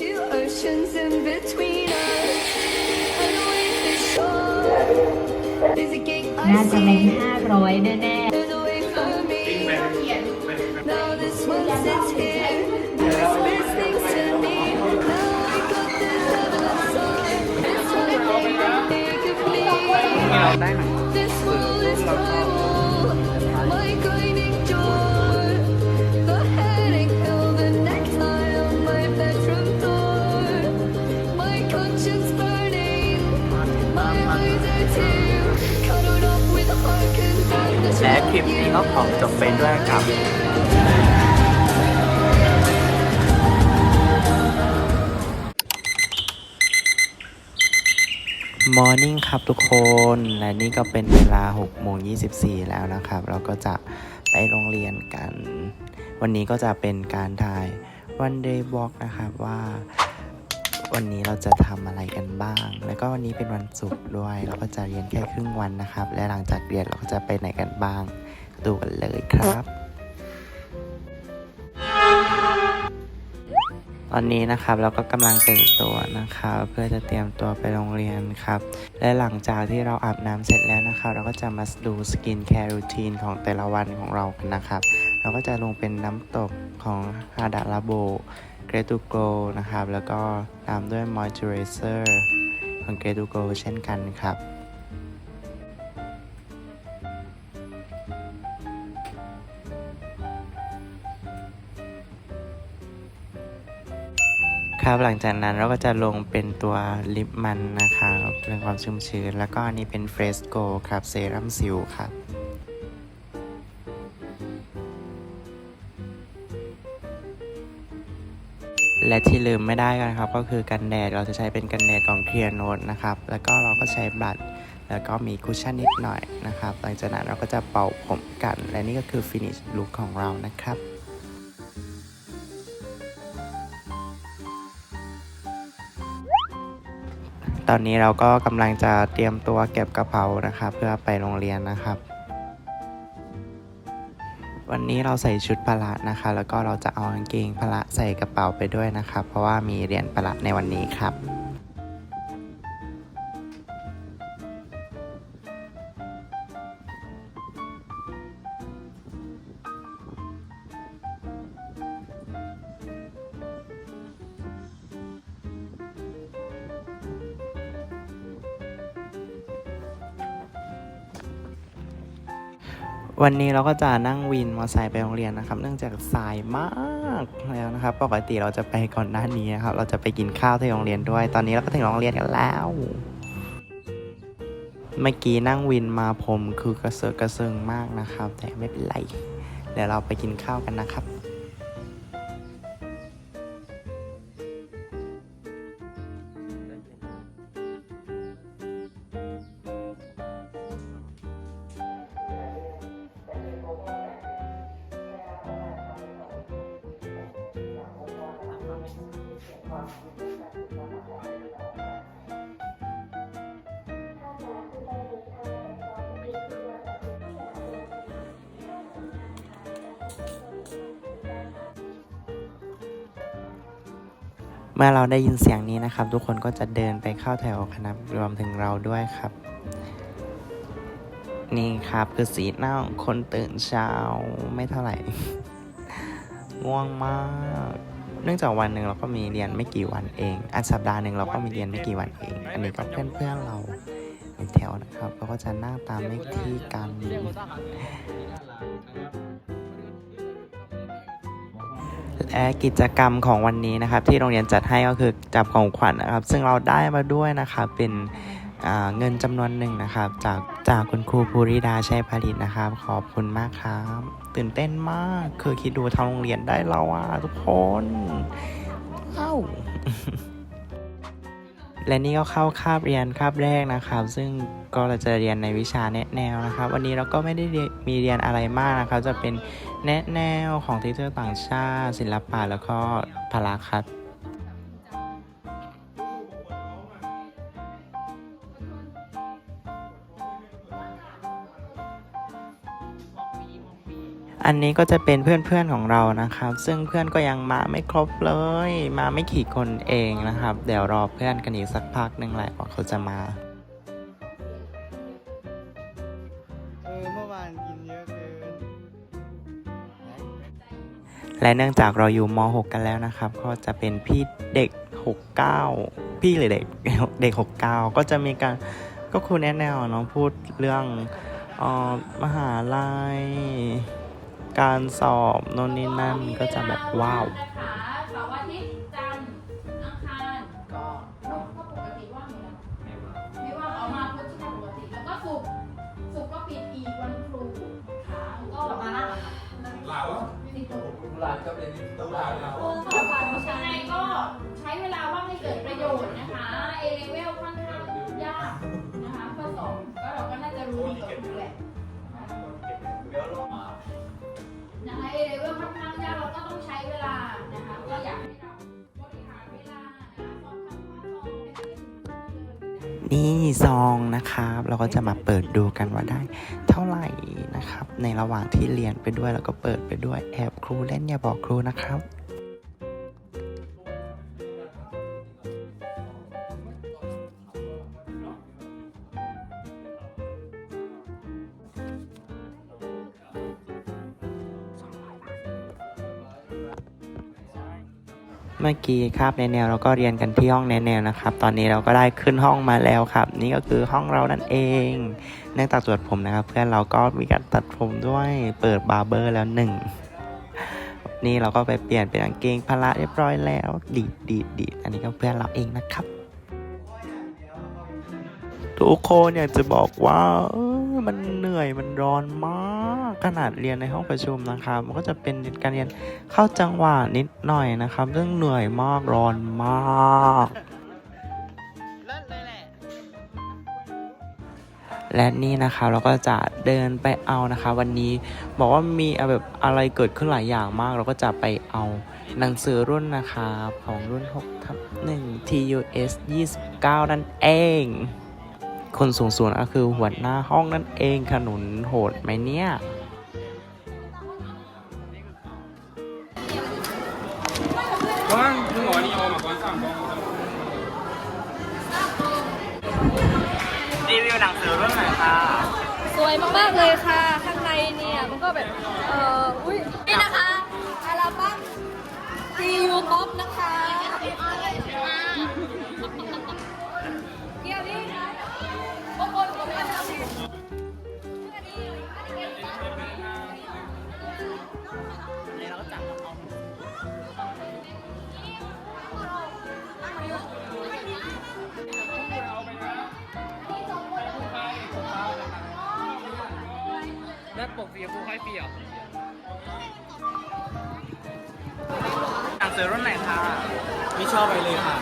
two oceans in between us. And we the shore. There's a gate น่า I จะเป็น see. ห้าร้อยแน่ There's a way for me. Now this one sits here. Just listening to me. Now I got the level of sun. It's like think of me. This world is my wall, ก็ขอจบไปด้วยกับมอร์นิ่งครับทุกคนและนี่ก็เป็นเวลา6โมง24 แล้วนะครับ เราก็จะไปโรงเรียนกัน วันนี้ก็จะเป็นการถ่าย one day walk นะครับว่าวันนี้เราจะทำอะไรกันบ้าง แล้วก็วันนี้เป็นวันศุกร์ด้วย เราก็จะเรียนแค่ครึ่งวันนะครับ และหลังจากเรียนเราก็จะไปไหนกันบ้าง ดูกันเลยครับ ตอนนี้นะครับเราก็กำลังแต่งตัวนะครับเพื่อจะเตรียมตัวไปโรงเรียนครับ และหลังจากที่เราอาบน้ำเสร็จแล้วนะครับ เราก็จะมาดูสกินแคร์รูทีนของแต่ละวันของเรากันนะครับ เราก็จะลงเป็นน้ำตกของฮาดาลาโบเกรตูโกนะครับ แล้วก็ตามด้วยมอยเจอไรเซอร์ของเกรตูโกเช่นกันครับ ครับหลังจากนั้นเราก็จะลงเป็นตัวลิปมันนะครับเรื่องความชุ่มชื้น แล้วก็อันนี้เป็นเฟรสโกครับเซรั่มซิลครับและที่ลืมไม่ได้กันครับ ก็คือกันแดดเราจะใช้เป็นกันแดดของเคลียร์โน e นะครับ แล้วก็เราก็ใช้บลัชแล้วก็มีคุชชั่นนิดหน่อยนะครับ หลังจากนั้นเราก็จะเป่าผมกัน และนี่ก็คือฟินิชลุคของเรานะครับ ตอนนี้เราก็กำลังจะเตรียมตัวเก็บกระเป๋านะครับ เพื่อไปโรงเรียนนะครับ วันนี้เราใส่ชุดพละนะคะ แล้วก็เราจะเอากางเกงพละใส่กระเป๋าไปด้วยนะครับ เพราะว่ามีเรียนพละในวันนี้ครับ วันนี้เราก็จะนั่งวินมอเตอร์ไซค์ไปโรงเรียนนะครับ เนื่องจากสายมากแล้วนะครับ ปกติเราจะไปก่อนหน้านี้นะครับ เราจะไปกินข้าวที่โรงเรียนด้วย ตอนนี้เราก็ถึงโรงเรียนกันแล้ว เมื่อกี้นั่งวินมาผมคือกระเซาะกระเซิงมากนะครับ แต่ไม่เป็นไร เดี๋ยวเราไปกินข้าวกันนะครับ เมื่อเราได้ยินเสียงนี้นะครับ ทุกคนก็จะเดินไปเข้าแถวคณะรวมถึงเราด้วยครับ นี่ครับคือสีหน้าของคนตื่นเช้าไม่เท่าไหร่ ง่วงมาก เนื่องจากวันหนึ่งเราก็มีเรียนไม่กี่วันเอง อันสัปดาห์หนึ่งเราก็มีเรียนไม่กี่วันเอง อันนี้ก็เพื่อนเพื่อนๆเราในแถวนะครับเราก็จะนั่งตามเลขที่กัน กิจกรรมของวันนี้นะครับที่โรงเรียนจัดให้ก็คือจับของขวัญนะครับ ซึ่งเราได้มาด้วยนะครับเป็นเงินจำนวนหนึ่งนะครับ จากจากคุณครูภูริดาชัยผลิตนะครับ ขอบคุณมากครับ ตื่นเต้นมากคือคิดดูทางโรงเรียนได้เราอะทุกคนเอ้าและนี่ก็เข้าคาบเรียนคาบแรกนะครับ ซึ่งก็เราจะเรียนในวิชาแนแนวนะครับ วันนี้เราก็ไม่ได้มีเรียนอะไรมากนะครับ จะเป็น แนะแนวของทิเตอร์ต่างชาติ ศิลปะแล้วก็พละครับอันนี้ก็จะเป็นเพื่อนๆของเรานะครับ ซึ่งเพื่อนก็ยังมาไม่ครบเลย มาไม่กี่คนเองนะครับ เดี๋ยวรอเพื่อนกันอีกสักพักหนึ่งแหละว่าเขาจะมา และเนื่องจากเราอยู่ม .6 กันแล้วนะครับ ก็จะเป็นพี่เด็ก 69 พี่หรือเด็กเด็ก 69 ก็จะมีการก็ครูแนะแนวเนาะพูดเรื่องออมหาลัย การสอบโน่นนี่นั่นก็จะแบบว้าว ติดตัวหลานก็เป็นตู้หลานเรายังไงก็ใช้เวลาว่างให้เกิดประโยชน์นะคะ เอเลเวลค่อนข้างยากนะคะข้อสองก็เราก็น่าจะรู้ดีกว่าแหละ นี่ซองนะครับ เราก็จะมาเปิดดูกันว่าได้ เท่าไหร่นะครับ ในระหว่างที่เรียนไปด้วยแล้วก็เปิดไปด้วยแอบครูเล่นอย่าบอกครูนะครับ เมื่อกี้ครับในแนวเราก็เรียนกันที่ห้องในแนวนะครับ ตอนนี้เราก็ได้ขึ้นห้องมาแล้วครับ นี่ก็คือห้องเรานั่นเอง เนื่องจากตรวจผมนะครับ เพื่อนเราก็มีการตัดผมด้วยเปิดบาร์เบอร์แล้วหนึ่งนี่เราก็ไปเปลี่ยนเป็นกางเกงพละเรียบร้อยแล้วดีดดีดดีดอันนี้ก็เพื่อนเราเองนะครับ ทุกคนอยากจะบอกว่ามันเหนื่อยมันร้อนมาก ขนาดเรียนในห้องประชุมนะครับ มันก็จะเป็นการเรียนเข้าจังหวะนิดหน่อยนะครับซึ่งเหนื่อยมากร้อนมากและนี่นะคะเราก็จะเดินไปเอานะคะ วันนี้บอกว่ามีแบบอะไรเกิดขึ้นหลายอย่างมาก เราก็จะไปเอาหนังสือรุ่นนะครับของรุ่น6ทับ1 TUS 29 นั่นเอง คนสูงส่วนก็คือหัวหน้าห้องนั่นเองขนุนโหดไหมเนี่ย หนังสือรุ่นไหนคะสวยมากๆเลยค่ะ ข้างในเนี่ยมันก็แบบเอ่ออุ้ยนี่นะคะอัลบั้ม CU Pop นะคะ แม่ปกสีชมพูค่อยเปลี่ยวหนังสือรุ่นไหนคะไม่ชอบไปเลยค่ะ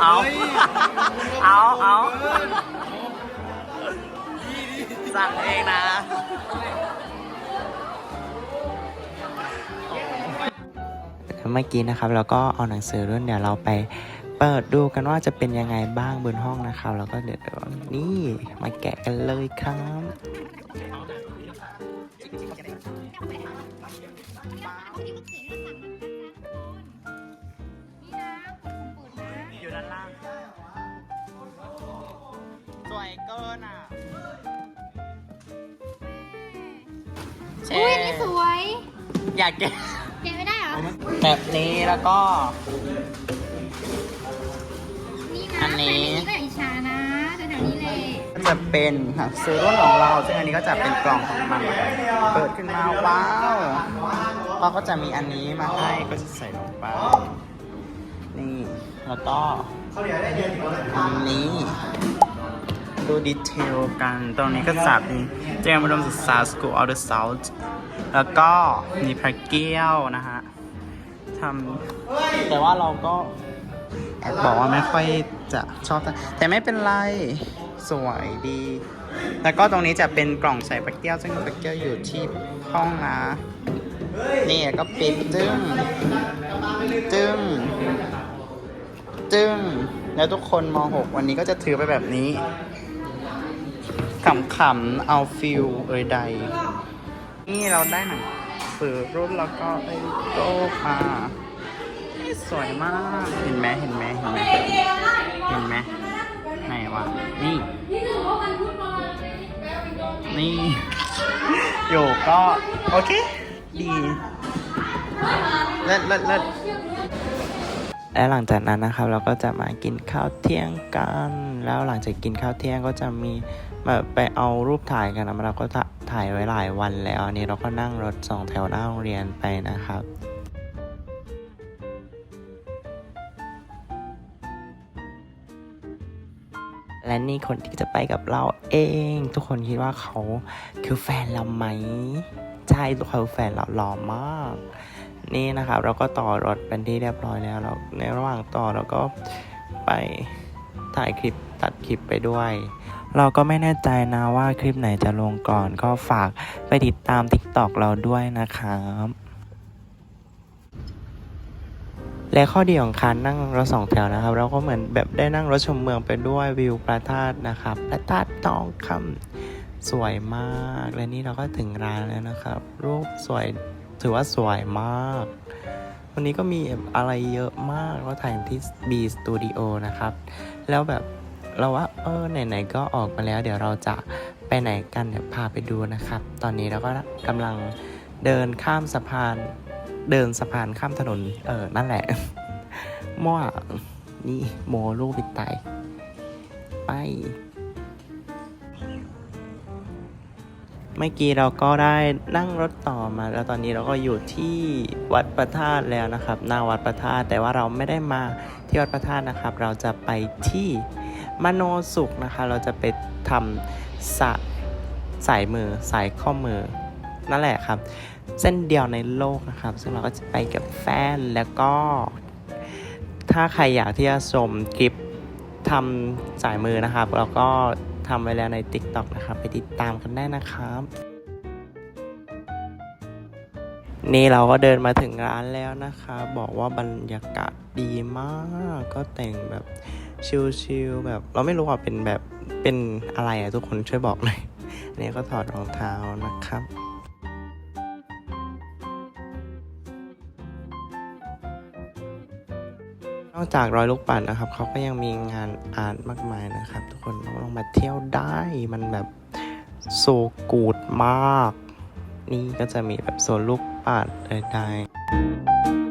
เอาเอาเอาเอาสั่งเองนะเมื่อกี้นะครับเราก็เอาหนังสือรุ่นเดี๋ยวเราไปเปิดดูกันว่าจะเป็นยังไงบ้างบนห้องนะครับ แล้วก็เดี๋ยวนี่มาแกะกันเลยครับ อยู่ด้านล่าง สวยเกินอะอุ้ยอันนี่สวย อยากแกะเก็บไม่ได้เหรอ แบบนี้แล้วก็ นี่นะอันนี้ ใครไม่มีก็อย่าอิจฉานะแถวๆนี้เลยก็จะเป็นหนังสือรุ่นของเรา ซึ่งอันนี้ก็จะเป็นกล่องของมัน เปิดขึ้นมาว้าว เขาก็จะมีอันนี้มาให้ก็จะใส่ลงไป นี่ แล้วก็อันนี้ ดูดีเทลกัน ตรงนี้ก็จับนี่เตรียมอุดมศึกษา School of the South แล้วก็มีพระเกี้ยวนะฮะทำแต่ว่าเราก็แอบบอกว่าไม่ค่อยจะชอบ แต่ไม่เป็นไร สวยดี แล้วก็ตรงนี้จะเป็นกล่องใส่ปลาแก้วซึ่งปลาแก้วอยู่ที่ห้องนะ นี่ก็ปิดจึ้งจึ้งจึ้งแล้วทุกคนม .6 วันนี้ก็จะถือไปแบบนี้ขำๆเอาฟิลเอยใด นี่เราได้หนังสือรุ่นแล้วก็ไอโต้มาสวยมาก เห็นไหมเห็นไหมเห็นไหมเห็นไหมไหนวะ นี่ นี่ อยู่ก็ โอเค ดีเลิศเลิศเลิศและหลังจากนั้นนะครับเราก็จะมากินข้าวเที่ยงกัน แล้วหลังจากกินข้าวเที่ยงก็จะมีแบบไปเอารูปถ่ายกันนะเราก็ถ่ายไว้หลายวันแล้วอันนี้เราก็นั่งรถสองแถวหน้าโรงเรียนไปนะครับและนี่คนที่จะไปกับเราเอง ทุกคนคิดว่าเขาคือแฟนเราไหม ใช่ทุกคนแฟนเราหล่อมาก นี่นะครับเราก็ต่อรถเป็นที่เรียบร้อยแล้วเราในระหว่างต่อเราก็ไปถ่ายคลิปตัดคลิปไปด้วย เราก็ไม่แน่ใจนะว่าคลิปไหนจะลงก่อน ก็ฝากไปติดตาม TikTok เราด้วยนะครับและข้อดีของการนั่งรถสองแถวนะครับ เราก็เหมือนแบบได้นั่งรถชมเมืองไปด้วยวิวพระธาตุนะครับพระธาตุทองคำ สวยมาก และนี่เราก็ถึงร้านแล้วนะครับ รูปสวยถือว่าสวยมาก วันนี้ก็มีอะไรเยอะมากเราถ่ายที่ B Studio นะครับ แล้วแบบเราว่าเออไหนๆก็ออกมาแล้ว เดี๋ยวเราจะไปไหนกันเดี๋ยวพาไปดูนะครับ ตอนนี้เราก็กำลังเดินข้ามสะพาน เดินสะพานข้ามถนน เออนั่นแหละมั่วนี่โมลูกปิดไตไป เมื่อกี้เราก็ได้นั่งรถต่อมา แล้วตอนนี้เราก็อยู่ที่วัดพระธาตุแล้วนะครับหน้าวัดพระธาตุแต่ว่าเราไม่ได้มาที่วัดพระธาตุนะครับ เราจะไปที่มโนสุขนะคะ เราจะไปทำสะสายมือสายข้อมือ นั่นแหละครับ เส้นเดียวในโลกนะครับ ซึ่งเราก็จะไปกับแฟนแล้วก็ ถ้าใครอยากที่จะชมคลิปทำสายมือนะครับเราก็ ทำไว้แล้วใน TikTok นะครับ ไปติดตามกันได้นะครับ นี่เราก็เดินมาถึงร้านแล้วนะคะ บอกว่าบรรยากาศดีมาก ก็แต่งแบบชิลๆแบบ เราไม่รู้ว่าเป็นแบบเป็นอะไรอะทุกคนช่วยบอกหน่อยนี่ก็ถอดรองเท้านะครับ นอกจากรอยลูกปัดนะครับเขาก็ยังมีงานอาร์ตมากมายนะครับ ทุกคนลองมาเที่ยวได้มันแบบโซกูดมาก นี่ก็จะมีแบบโซนลูกปัดใดๆ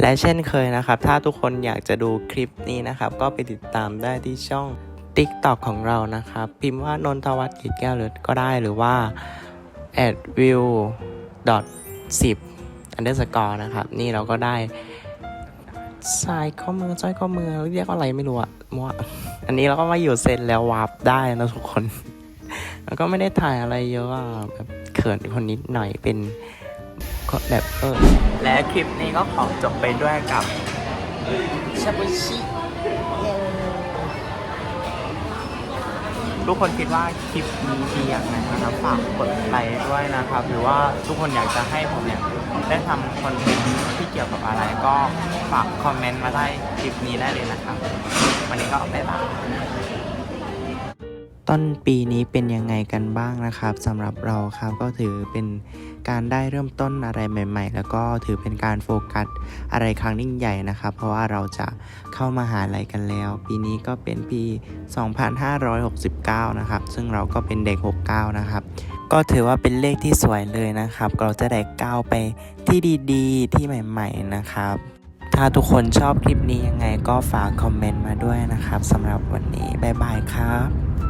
และเช่นเคยนะครับ ถ้าทุกคนอยากจะดูคลิปนี้นะครับ ก็ไปติดตามได้ที่ช่อง TikTok ของเรานะครับ พิมพ์ว่านนทวัฒน์กิจแก้วเลยก็ได้หรือว่า at @view.10 underscore นะครับ นี่เราก็ได้สายข้อมือจ้อยข้อมือเรียกว่าอะไรไม่รู้อะมัวอันนี้เราก็มาอยู่เซ็นแล้ววาร์ปได้นะทุกคน แล้วก็ไม่ได้ถ่ายอะไรเยอะอะแบบเขินคนนิดหน่อยเป็นแบบเออ และคลิปนี้ก็ขอจบไปด้วยกับชาบูชิทุกคนคิดว่าคลิปนี้ดีอย่างไรนะครับฝากกดไลค์ด้วยนะครับ หรือว่าทุกคนอยากจะให้ผมเนี่ยได้ทำคอนเทนต์ที่เกี่ยวกับอะไรก็ฝากคอมเมนต์มาได้คลิปนี้ได้เลยนะครับ วันนี้ก็บ๊ายบาย ต้นปีนี้เป็นยังไงกันบ้างนะครับสำหรับเราครับก็ถือเป็นการได้เริ่มต้นอะไรใหม่ ๆ แล้วก็ถือเป็นการโฟกัสอะไรครั้งยิ่งใหญ่นะครับ เพราะว่าเราจะเข้ามาหาลัยกันแล้ว ปีนี้ก็เป็นปี 2569 นะครับ ซึ่งเราก็เป็นเด็ก 69 นะครับ ก็ถือว่าเป็นเลขที่สวยเลยนะครับ เราจะได้ก้าวไปที่ดีๆ ที่ใหม่ ๆ นะครับถ้าทุกคนชอบคลิปนี้ยังไงก็ฝากคอมเมนต์มาด้วยนะครับสำหรับวันนี้ บ๊ายบายครับ